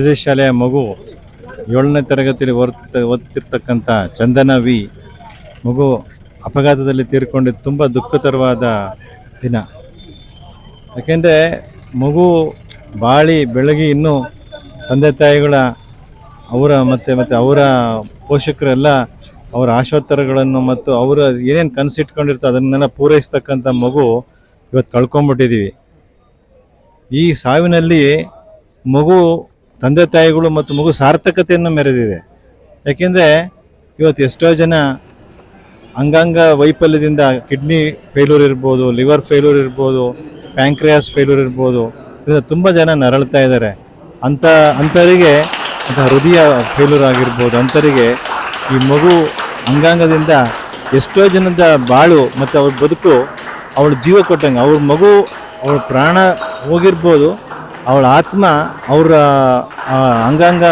S ಶಾಲೆಯ ಮಗು ಏಳನೇ ತರಗತಿಯಲ್ಲಿ ಓದ್ತ ಓದ್ತಿರ್ತಕ್ಕಂಥ ಚಂದನ ವಿ ಮಗು ಅಪಘಾತದಲ್ಲಿ ತೀರ್ಕೊಂಡಿದ್ದು ತುಂಬ ದುಃಖತರವಾದ ದಿನ. ಯಾಕೆಂದರೆ ಮಗು ಬಾಳಿ ಬೆಳಗ್ಗೆ ಇನ್ನೂ ತಂದೆ ತಾಯಿಗಳ ಅವರ ಮತ್ತು ಮತ್ತು ಅವರ ಪೋಷಕರೆಲ್ಲ ಅವರ ಆಶೋತ್ತರಗಳನ್ನು ಮತ್ತು ಅವರ ಏನೇನು ಕನಸಿಟ್ಕೊಂಡಿರ್ತಾರೆ ಅದನ್ನೆಲ್ಲ ಪೂರೈಸ್ತಕ್ಕಂಥ ಮಗು ಇವತ್ತು ಕಳ್ಕೊಂಬಿಟ್ಟಿದ್ದೀವಿ ಈ ಸಾವಿನಲ್ಲಿ ಮಗು ತಂದೆ ತಾಯಿಗಳು ಮತ್ತು ಮಗು ಸಾರ್ಥಕತೆಯನ್ನು ಮೆರೆದಿದೆ. ಯಾಕೆಂದರೆ ಇವತ್ತು ಎಷ್ಟೋ ಜನ ಅಂಗಾಂಗ ವೈಫಲ್ಯದಿಂದ ಕಿಡ್ನಿ ಫೇಲ್ಯೂರ್ ಇರ್ಬೋದು, ಲಿವರ್ ಫೇಲ್ಯೂರ್ ಇರ್ಬೋದು, ಪ್ಯಾಂಕ್ರಿಯಾಸ್ ಫೇಲ್ಯೂರ್ ಇರ್ಬೋದು, ಇದರಿಂದ ತುಂಬ ಜನ ನರಳ್ತಾ ಇದ್ದಾರೆ. ಅಂಥ ಅಂಥವರಿಗೆ ಅಂತ ಹೃದಯ ಫೇಲ್ಯೂರ್ ಆಗಿರ್ಬೋದು ಅಂಥವರಿಗೆ ಈ ಮಗು ಅಂಗಾಂಗದಿಂದ ಎಷ್ಟೋ ಜನದ ಬಾಳು ಮತ್ತು ಅವ್ರ ಬದುಕು ಅವಳ ಜೀವ ಕೊಟ್ಟಂಗೆ, ಅವ್ರ ಮಗು ಅವ್ರ ಪ್ರಾಣ ಹೋಗಿರ್ಬೋದು ಅವಳ ಆತ್ಮ ಅವರ ಅಂಗಾಂಗ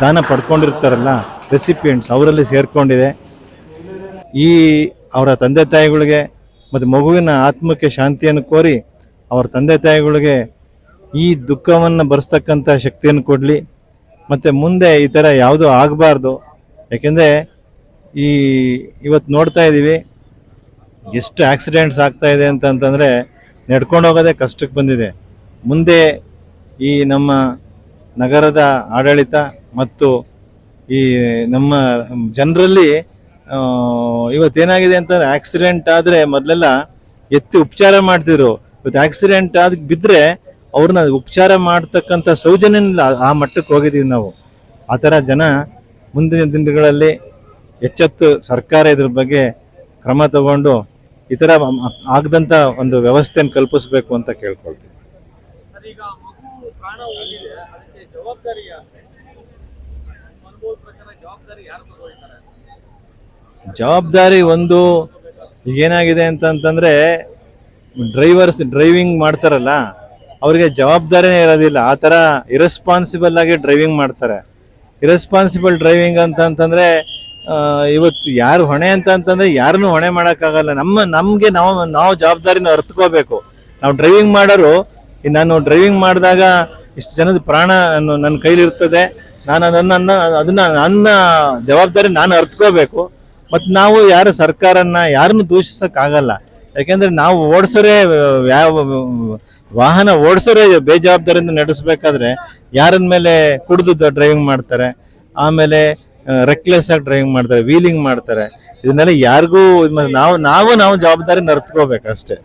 ದಾನ ಪಡ್ಕೊಂಡಿರ್ತಾರಲ್ಲ ರೆಸಿಪಿಯೆಂಟ್ಸ್ ಅವರಲ್ಲಿ ಸೇರ್ಕೊಂಡಿದೆ. ಈ ಅವರ ತಂದೆ ತಾಯಿಗಳಿಗೆ ಮತ್ತು ಮಗುವಿನ ಆತ್ಮಕ್ಕೆ ಶಾಂತಿಯನ್ನು ಕೋರಿ ಅವರ ತಂದೆ ತಾಯಿಗಳಿಗೆ ಈ ದುಃಖವನ್ನು ಬರೆಸ್ತಕ್ಕಂಥ ಶಕ್ತಿಯನ್ನು ಕೊಡಲಿ. ಮತ್ತು ಮುಂದೆ ಈ ಥರ ಯಾವುದೂ ಆಗಬಾರ್ದು. ಯಾಕೆಂದರೆ ಈ ಇವತ್ತು ನೋಡ್ತಾ ಇದ್ದೀವಿ, ಎಷ್ಟು ಆಕ್ಸಿಡೆಂಟ್ಸ್ ಆಗ್ತಾ ಇದೆ ಅಂತ ಅಂತಂದರೆ, ನಡ್ಕೊಂಡು ಹೋಗೋದೇ ಕಷ್ಟಕ್ಕೆ ಬಂದಿದೆ. ಮುಂದೆ ಈ ನಮ್ಮ ನಗರದ ಆಡಳಿತ ಮತ್ತು ಈ ನಮ್ಮ ಜನರಲ್ಲಿ ಇವತ್ತೇನಾಗಿದೆ ಅಂತಂದರೆ ಆಕ್ಸಿಡೆಂಟ್ ಆದರೆ ಮೊದಲೆಲ್ಲ ಎತ್ತಿ ಉಪಚಾರ ಮಾಡ್ತಿದ್ರು. ಇವತ್ತು ಆಕ್ಸಿಡೆಂಟ್ ಆದ ಬಿದ್ದರೆ ಅವ್ರನ್ನ ಉಪಚಾರ ಮಾಡ್ತಕ್ಕಂಥ ಸೌಜನ್ಯ ಆ ಮಟ್ಟಕ್ಕೆ ಹೋಗಿದ್ದೀವಿ ನಾವು. ಆ ಥರ ಜನ ಮುಂದಿನ ದಿನಗಳಲ್ಲಿ ಎಚ್ಚೆತ್ತು ಸರ್ಕಾರ ಇದ್ರ ಬಗ್ಗೆ ಕ್ರಮ ತಗೊಂಡು ಈ ಥರ ಆಗದಂಥ ಒಂದು ವ್ಯವಸ್ಥೆಯನ್ನು ಕಲ್ಪಿಸಬೇಕು ಅಂತ ಕೇಳ್ಕೊಳ್ತೀವಿ. ಪ್ರಾಣ ಹೋಗಿದೆ ಅದಕ್ಕೆ ಜವಾಬ್ದಾರಿ ಜವಾಬ್ದಾರಿ ಒಂದು ಈಗೇನಾಗಿದೆ ಅಂತ ಅಂತಂದರೆ ಡ್ರೈವರ್ಸ್ ಡ್ರೈವಿಂಗ್ ಮಾಡ್ತಾರಲ್ಲ, ಅವರಿಗೆ ಜವಾಬ್ದಾರಿನೇ ಇರೋದಿಲ್ಲ. ಆ ಥರ ಇರೆಸ್ಪಾನ್ಸಿಬಲ್ ಆಗಿ ಡ್ರೈವಿಂಗ್ ಮಾಡ್ತಾರೆ. ಇರೆಸ್ಪಾನ್ಸಿಬಲ್ ಡ್ರೈವಿಂಗ್ ಅಂತ ಅಂತಂದರೆ ಇವತ್ತು ಯಾರು ಹೊಣೆ ಅಂತ ಅಂತಂದ್ರೆ ಯಾರನ್ನೂ ಹೊಣೆ ಮಾಡೋಕ್ಕಾಗಲ್ಲ. ನಮ್ಮ, ನಮಗೆ ನಾವು ನಾವು ಜವಾಬ್ದಾರಿನ ಅರ್ತ್ಕೋಬೇಕು. ನಾವು ಡ್ರೈವಿಂಗ್ ಮಾಡೋರು ನಾನು ಡ್ರೈವಿಂಗ್ ಮಾಡಿದಾಗ ಇಷ್ಟು ಜನದ ಪ್ರಾಣ ನನ್ನ ನನ್ನ ಕೈಲಿರ್ತದೆ ನಾನು ಅದನ್ನ ಅದನ್ನ ನನ್ನ ಜವಾಬ್ದಾರಿ ನಾನು ಅರ್ತ್ಕೋಬೇಕು. ಮತ್ತು ನಾವು ಯಾರು ಸರ್ಕಾರನ ಯಾರನ್ನು ದೂಷಿಸೋಕ್ಕಾಗಲ್ಲ. ಯಾಕೆಂದರೆ ನಾವು ಓಡಿಸೋರೇ ವಾಹನ ಓಡಿಸೋರೇ ಬೇಜವಾಬ್ದಾರಿಯಿಂದ ನಡೆಸಬೇಕಾದ್ರೆ ಯಾರನ್ನ ಮೇಲೆ ಕುಡಿದು ಡ್ರೈವಿಂಗ್ ಮಾಡ್ತಾರೆ, ಆಮೇಲೆ ರೆಕ್ಲೆಸ್ ಆಗಿ ಡ್ರೈವಿಂಗ್ ಮಾಡ್ತಾರೆ ವೀಲಿಂಗ್ ಮಾಡ್ತಾರೆ. ಇದನ್ನೆಲ್ಲ ಯಾರಿಗೂ ನಾವು ನಾವು ನಾವು ಜವಾಬ್ದಾರಿ ನರ್ತ್ಕೋಬೇಕಷ್ಟೇ